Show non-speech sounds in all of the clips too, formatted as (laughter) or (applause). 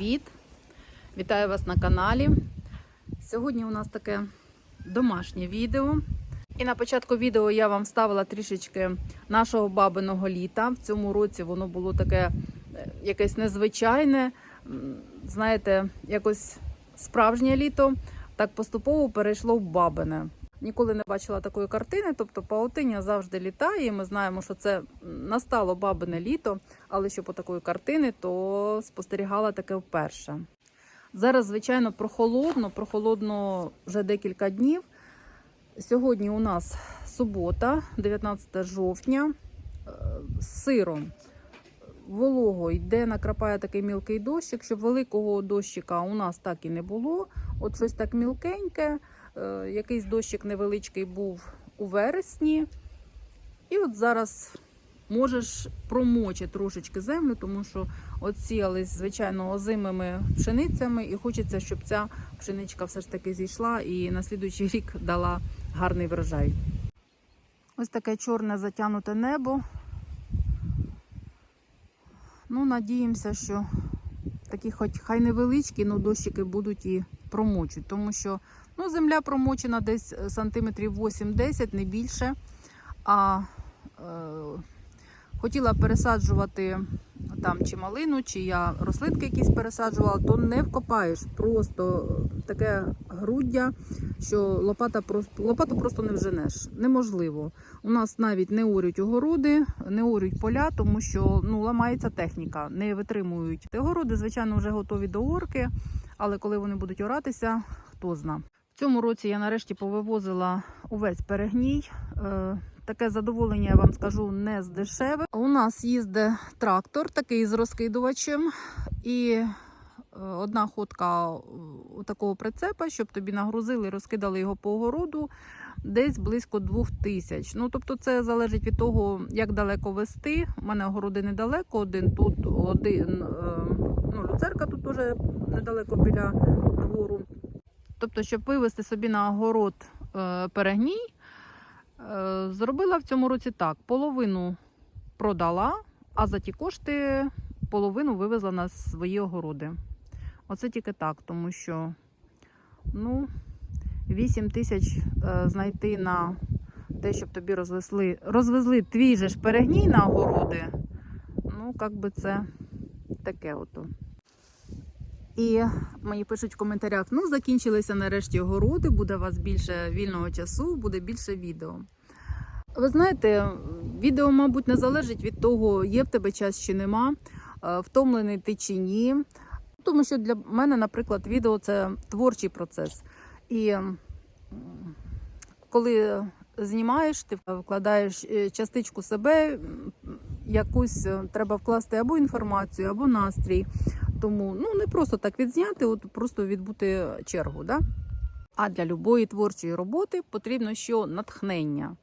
Привіт! Вітаю вас на каналі. Сьогодні у нас таке домашнє відео. І на початку відео я вам вставила трішечки нашого бабиного літа. В цьому році воно було таке е, якесь незвичайне, знаєте, якось справжнє літо. Так поступово перейшло в бабине. Ніколи не бачила такої картини, тобто паутиня завжди літає. і Ми знаємо, що це настало бабине літо, але що по такої картини, то спостерігала таке вперше. Зараз, звичайно, прохолодно, прохолодно вже декілька днів. Сьогодні у нас субота, 19 жовтня, е, з сиром. Волого йде, накрапає такий мілкий дощик, щоб великого дощика у нас так і не було. От щось так мілкеньке, якийсь дощик невеличкий був у вересні. І от зараз можеш промочи трошечки землю, тому що оціялись, звичайно, озимими пшеницями, і хочеться, щоб ця пшеничка все ж таки зійшла і на слідуючий рік дала гарний врожай. Ось таке чорне затягнуте небо. Ну, надіємося, що такі, хоч хай невеличкі, але дощики будуть і промочуть, тому що ну, земля промочена десь е, сантиметрів 8-10, не більше. А е, хотіла пересаджувати там чи малину, чи я рослинки якісь пересаджувала, то не вкопаєш. Просто таке груддя, що лопата лопату просто не вженеш. Неможливо. У нас навіть не орють огороди, не орють поля, тому що ну, ламається техніка, не витримують. Огороди, звичайно, вже готові до орки, але коли вони будуть оратися, хто зна. Цьому році я нарешті повивозила увесь перегній. Е, Таке задоволення, я вам скажу, не з дешеве. У нас їздить трактор, такий з розкидувачем, і е, одна ходка такого прицепа, щоб тобі нагрузили, розкидали його по огороду, десь близько двох тисяч. Ну, тобто, це залежить від того, як далеко вести. У мене огороди недалеко, один тут, один е, ну, люцерка тут теж недалеко біля двору. Тобто, щоб вивезти собі на огород е, перегній. Е, Зробила в цьому році так: половину продала, а за ті кошти половину вивезла на свої огороди. Оце тільки так, тому що ну, 8 тисяч е, знайти на те, щоб тобі розвезли, розвезли твій же ж перегній на огороди. Ну, як би це таке ото. І мені пишуть в коментарях: ну, закінчилися нарешті огороди, буде у вас більше вільного часу, буде більше відео. Ви знаєте, відео, мабуть, не залежить від того, є в тебе час чи нема, е, втомлений ти чи ні. Тому що для мене, наприклад, відео це творчий процес. І коли знімаєш, ти вкладаєш е, частичку себе, якусь е, треба вкласти або інформацію, або настрій. Тому ну не просто так відзняти, от просто відбути чергу. Да? А для любої творчої роботи потрібно що натхнення.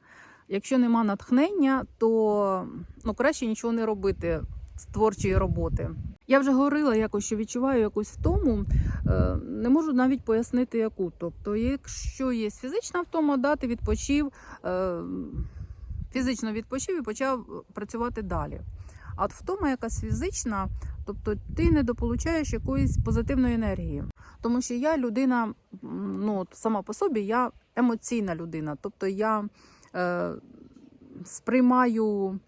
Якщо нема натхнення, то ну, краще нічого не робити з творчої роботи. Я вже говорила якось, що відчуваю якусь втому, е, не можу навіть пояснити, яку. Тобто, якщо є фізична втома, да, ти відпочив, е, фізично відпочив і почав працювати далі. А от втома якась фізична, тобто ти не дополучаєш якоїсь позитивної енергії. Тому що я людина, ну сама по собі, я емоційна людина. Тобто я е, сприймаю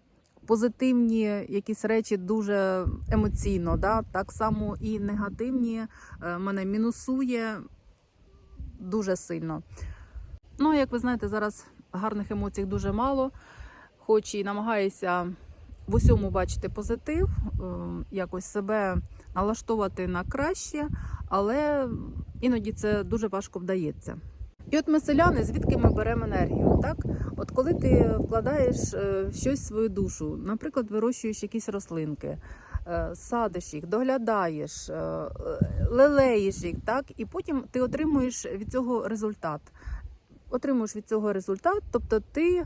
позитивні якісь речі дуже емоційно. Да? Так само і негативні е, мене мінусує дуже сильно. Ну, як ви знаєте, зараз гарних емоцій дуже мало, хоч і намагаюся в усьому бачити позитив, е, якось себе налаштовувати на краще, але іноді це дуже важко вдається. І от ми селяни, звідки ми беремо енергію? Так, от коли ти вкладаєш е, щось в свою душу, наприклад, вирощуєш якісь рослинки, е, садиш їх, доглядаєш, лелеєш їх, так, і потім ти отримуєш від цього результат. Отримуєш від цього результат, тобто ти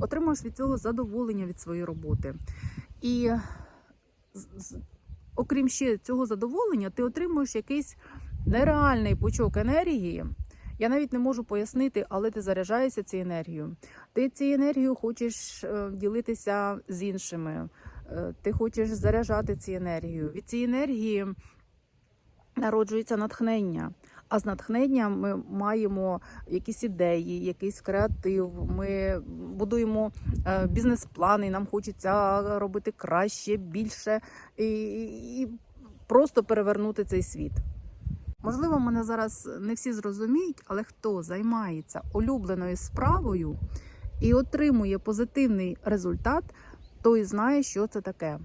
отримуєш від цього задоволення від своєї роботи. І окрім ще цього задоволення, ти отримуєш якийсь нереальний пучок енергії. Я навіть не можу пояснити, але ти заряджаєшся цією енергією. Ти цією енергією хочеш е, ділитися з іншими. е, ти хочеш заряджати ці енергію. Від цієї енергії народжується натхнення. А з натхненням ми маємо якісь ідеї, якийсь креатив. Ми будуємо е, бізнес-плани. Нам хочеться робити краще, більше і, і просто перевернути цей світ. Можливо, мене зараз не всі зрозуміють, але хто займається улюбленою справою і отримує позитивний результат, той знає, що це таке.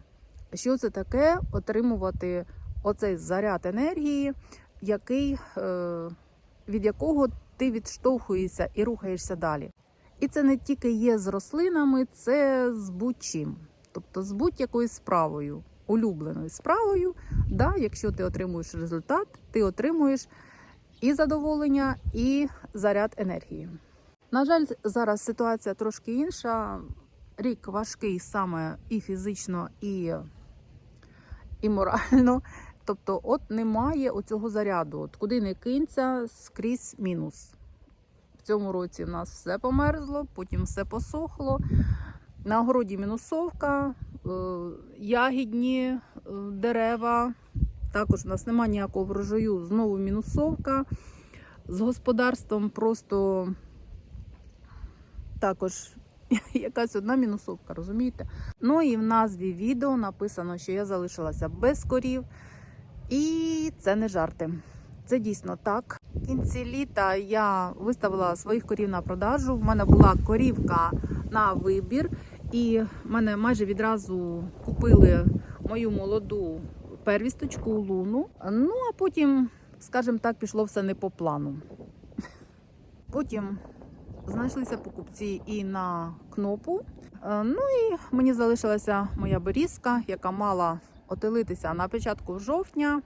Що це таке отримувати оцей заряд енергії, який, е, від якого ти відштовхуєшся і рухаєшся далі. І це не тільки є з рослинами, це з будь-чим. Тобто з будь-якою справою, улюбленою справою, да, якщо ти отримуєш результат, ти отримуєш і задоволення, і заряд енергії. На жаль, зараз ситуація трошки інша. Рік важкий саме і фізично, і, і морально. Тобто, от немає оцього заряду. От куди не кинься, скрізь мінус. В цьому році в нас все померзло, потім все посохло. На огороді мінусовка, е, ягідні е, дерева. Також у нас немає ніякого врожаю, знову мінусовка. З господарством просто також (laughs) якась одна мінусовка, розумієте? Ну і в назві відео написано, що я залишилася без корів. І це не жарти. Це дійсно так. В кінці літа я виставила своїх корів на продажу. В мене була корівка на вибір, і мене майже відразу купили мою молоду первісточку луну. Ну а потім, скажімо так, пішло все не по плану. Потім знайшлися покупці і на кнопу. Е, Ну і мені залишилася моя берізка, яка мала отелитися на початку жовтня,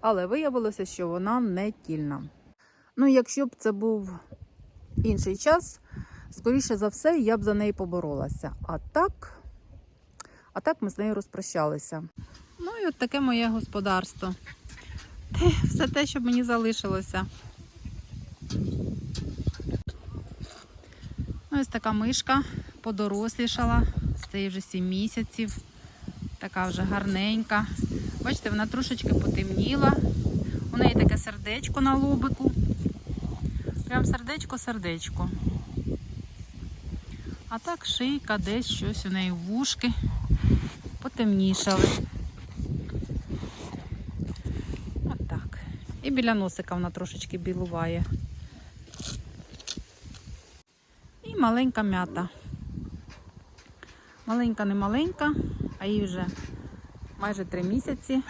але виявилося, що вона не тільна. Ну, якщо б це був інший час, скоріше за все, я б за неї поборолася. А так, а так ми з нею розпрощалися. Ну і от таке моє господарство. Все те, що мені залишилося. Ну, ось така мишка подорослішала. Це вже 7 місяців. Така вже гарненька. Бачите, вона трошечки потемніла. У неї таке сердечко на лобику. Прям сердечко-сердечко. А так шийка, десь щось у неї вушки потемнішали. От так. І біля носика вона трошечки білуває. І маленька м'ята. Маленька не маленька, а їй вже майже три місяці.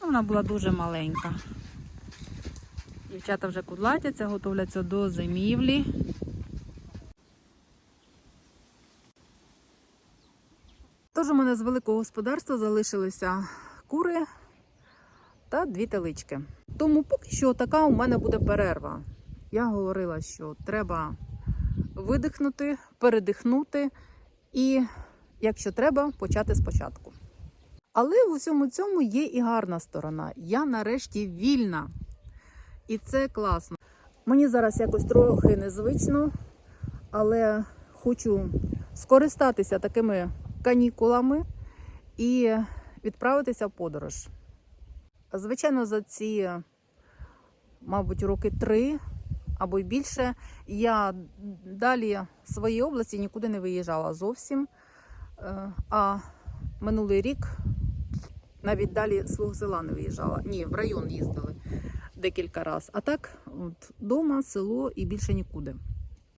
Ну, Вона була дуже маленька. Дівчата вже кудлатяться, готовляться до зимівлі. Тож у мене з великого господарства залишилися кури та дві телички. Тому поки що така у мене буде перерва. Я говорила, що треба видихнути, передихнути і, якщо треба, почати спочатку. Але в усьому цьому є і гарна сторона. Я нарешті вільна. І це класно. Мені зараз якось трохи незвично, але хочу скористатися такими канікулами і відправитися в подорож. Звичайно, за ці, мабуть, роки три або й більше, я далі в своїй області нікуди не виїжджала зовсім. Е, А минулий рік навіть далі свого села не виїжджала. Ні, в район їздили декілька разів. А так, от дома, село і більше нікуди.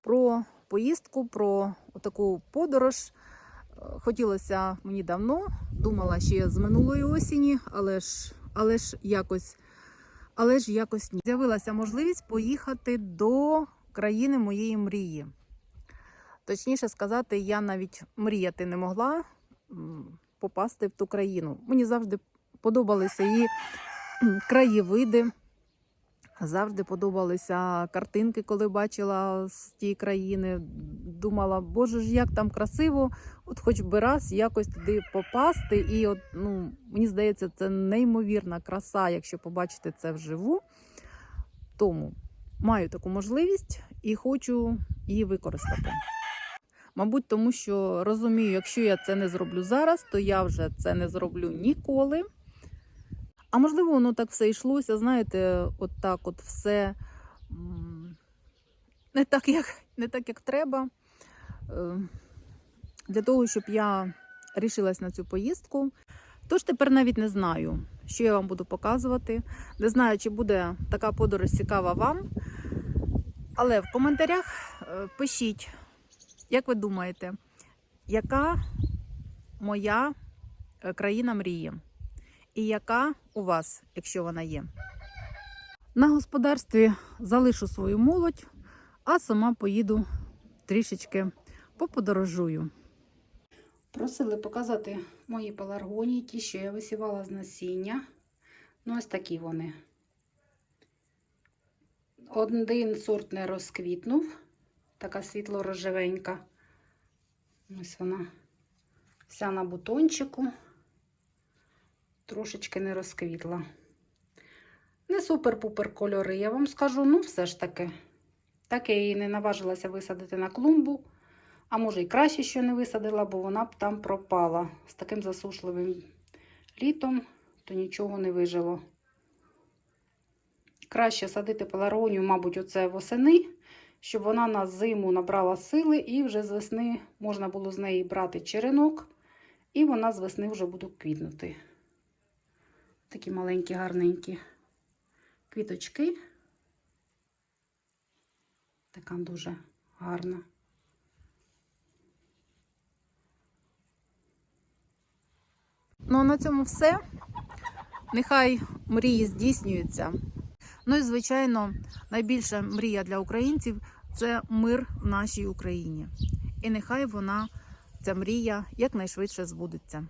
Про поїздку, про таку подорож е, хотілося мені давно. Думала ще з минулої осені, але ж, але ж якось. Але ж якось ні. З'явилася можливість поїхати до країни моєї мрії. Точніше сказати, я навіть мріяти не могла попасти в ту країну. Мені завжди подобалися її краєвиди, завжди подобалися картинки, коли бачила з тієї країни. Думала, боже ж, як там красиво, от хоч би раз якось туди попасти. І от, ну, мені здається, це неймовірна краса, якщо побачити це вживу. Тому маю таку можливість і хочу її використати. Мабуть, тому що розумію, якщо я це не зроблю зараз, то я вже це не зроблю ніколи. А можливо, воно так все йшлося, знаєте, от так от все не так, як, не так, як треба. Е, Для того, щоб я рішилась на цю поїздку. Тож тепер навіть не знаю, що я вам буду показувати. Не знаю, чи буде така подорож цікава вам. Але в коментарях е, пишіть, як ви думаєте, яка моя е, країна мрії? І яка у вас, якщо вона є? На господарстві залишу свою молодь, а сама поїду трішечки поподорожую. Просили показати мої пеларгонії, ті, що я висівала з насіння. Ну, ось такі вони. Один сорт не розквітнув, така світло-рожевенька. Ось вона вся на бутончику, трошечки не розквітла. Не супер-пупер кольори, я вам скажу, ну все ж таки. Так я її не наважилася висадити на клумбу. А може і краще, що не висадила, бо вона б там пропала. З таким засушливим літом, то нічого не вижило. Краще садити пеларонію, мабуть, оце восени, щоб вона на зиму набрала сили, і вже з весни можна було з неї брати черенок, і вона з весни вже буде квітнути. Такі маленькі, гарненькі квіточки. Така дуже гарна. Ну, а на цьому все. Нехай мрії здійснюються. Ну і, звичайно, найбільша мрія для українців це мир в нашій Україні. І нехай вона, ця мрія, якнайшвидше збудеться.